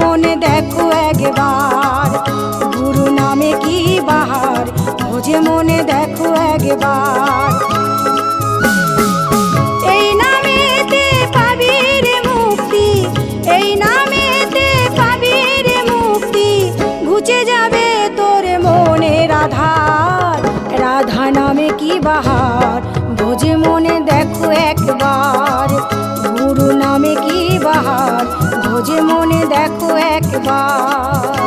মনে দেখো একবার। গুরু নামে কি বাহার ভোজে মনে দেখো একবার। পাবি রে মুক্তি যাবে রাধা নামে কি বাহার একবার।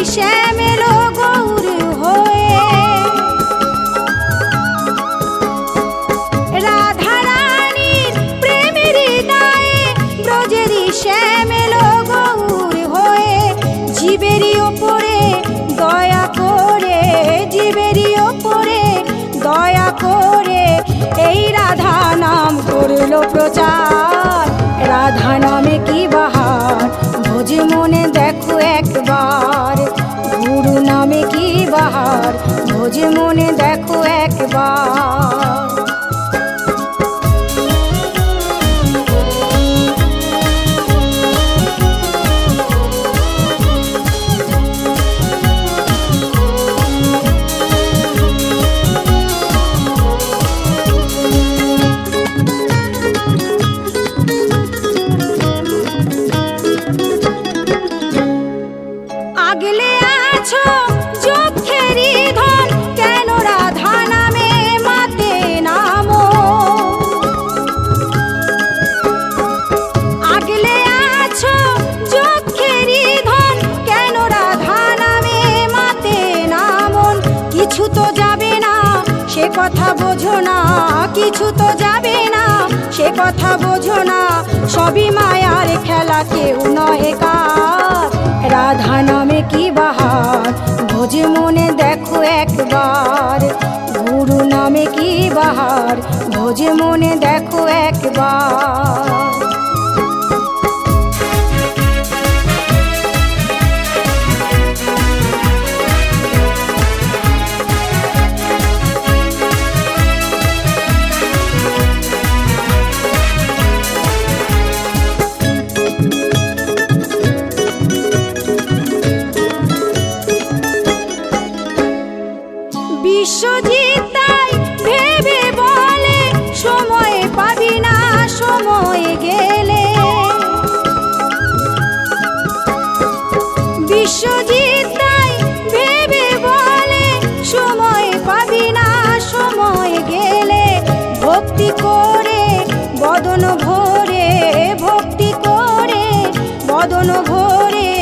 Michelle. বাহার ভোজ মনে দেখো একবার। আগলে আছো কিছু তো যাবে না, সে কথা বোঝো না, কিছু তো যাবে না, সে কথা বোঝো না, সবই মায়ার খেলা, কেউ নয় কার। রাধা নামে কি বাহার, ভোজ মনে দেখো একবার। গুরু নামে কি বাহার, ভোজ মনে দেখো একবার। বদন ভোরে,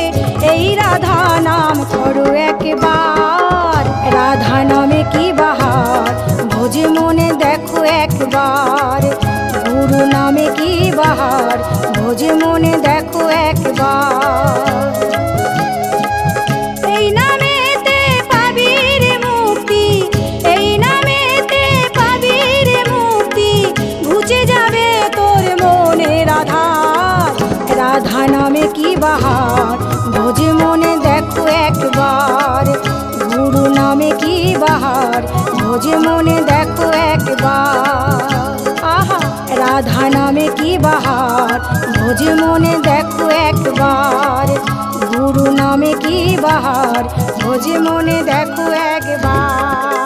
এই রাধা নাম করো একবার। রাধা নামে কি বাহার, ভোজে মনে দেখো একবার। গুরু নামে কি বাহার, ভোজে মনে দেখো একবার। কি বাহার? ভোজ মনে দেখো একবার। গুরু নামে কি বাহার? ভোজ মনে দেখো একবার। আহা, রাধা নামে কি বাহার? ভোজ মনে দেখো একবার। গুরু নামে কি বাহার? ভোজ মনে দেখো একবার।